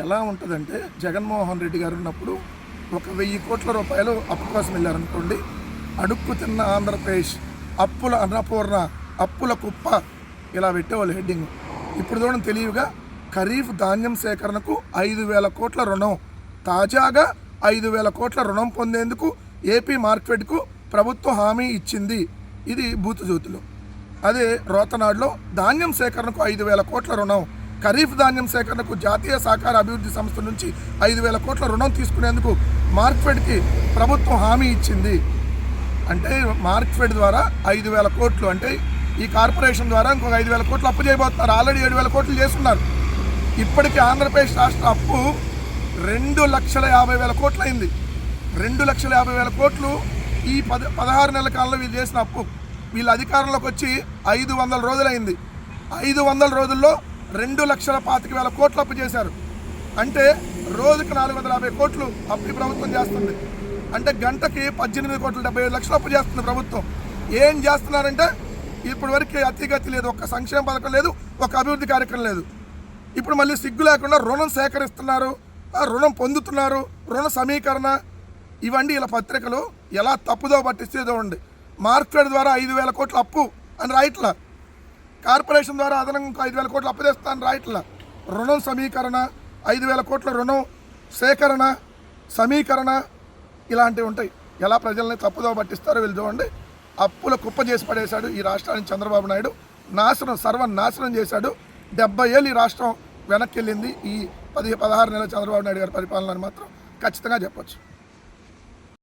ఎలా ఉంటుందంటే జగన్మోహన్ రెడ్డి గారు ఉన్నప్పుడు ఒక వెయ్యి కోట్ల రూపాయలు అప్పు కోసం వెళ్ళారనుకోండి అడుక్కు తిన్న ఆంధ్రప్రదేశ్ అప్పుల అన్నపూర్ణ అప్పుల కుప్ప ఇలా పెట్టేవాళ్ళు హెడ్డింగ్. ఇప్పుడు చూడండి తెలియగా ఖరీఫ్ ధాన్యం సేకరణకు ఐదు వేల కోట్ల రుణం తాజాగా ఐదు వేల కోట్ల రుణం పొందేందుకు ఏపీ మార్కెట్కు ప్రభుత్వం హామీ ఇచ్చింది. ఇది బూతు అదే రోతనాడులో ధాన్యం సేకరణకు ఐదు వేల కోట్ల రుణం ఖరీఫ్ ధాన్యం సేకరణకు జాతీయ సహకార అభివృద్ధి సంస్థ నుంచి ఐదు వేల కోట్ల రుణం తీసుకునేందుకు మార్క్ఫెడ్కి ప్రభుత్వం హామీ ఇచ్చింది. అంటే మార్క్ఫెడ్ ద్వారా ఐదు వేల కోట్లు అంటే ఈ కార్పొరేషన్ ద్వారా ఇంకొక ఐదు వేల కోట్లు అప్పు చేయబోతున్నారు. ఆల్రెడీ ఏడు వేల కోట్లు చేస్తున్నారు ఇప్పటికీ ఆంధ్రప్రదేశ్ రాష్ట్ర అప్పు రెండు లక్షల యాభై వేల కోట్లు అయింది రెండు లక్షల యాభై వేల కోట్లు ఈ పద పదహారు నెలల కాలంలో వీళ్ళు చేసిన అప్పు. వీళ్ళ అధికారంలోకి వచ్చి ఐదు వందల రోజులైంది ఐదు వందల రోజుల్లో రెండు లక్షల పాతిక వేల కోట్లు అప్పు చేశారు. అంటే రోజుకి నాలుగు వందల యాభై కోట్లు అప్పు ఈ ప్రభుత్వం చేస్తుంది. అంటే గంటకి పద్దెనిమిది కోట్ల డెబ్బై ఐదు లక్షలు అప్పు చేస్తుంది ప్రభుత్వం. ఏం చేస్తున్నారంటే ఇప్పటి వరకు అతిగతి లేదు ఒక సంక్షేమ పథకం లేదు ఒక అభివృద్ధి కార్యక్రమం లేదు. ఇప్పుడు మళ్ళీ సిగ్గు లేకుండా రుణం సేకరిస్తున్నారు రుణం పొందుతున్నారు రుణ సమీకరణ ఇవన్నీ ఇలా పత్రికలు ఎలా తప్పుదో పట్టిస్తే చూడండి మార్కెట్ ద్వారా ఐదు వేల కోట్ల అప్పు అని రాయట్లా. కార్పొరేషన్ ద్వారా అదనంగా ఐదు వేల కోట్లు అప్పు రాయట్ల రుణం సమీకరణ ఐదు వేల కోట్ల రుణం సేకరణ సమీకరణ ఇలాంటివి ఉంటాయి. ఎలా ప్రజల్ని తప్పుదో పట్టిస్తారో వీళ్ళు చూడండి. అప్పుల కుప్ప చేసి పడేశాడు ఈ రాష్ట్రాన్ని చంద్రబాబు నాయుడు. నాశనం సర్వం నాశనం చేశాడు. డెబ్బై ఏళ్ళు ఈ రాష్ట్రం వెనక్కి వెళ్ళింది. ఈ పది పదహారు నెలల చంద్రబాబు నాయుడు గారి పరిపాలన మాత్రం ఖచ్చితంగా చెప్పొచ్చు.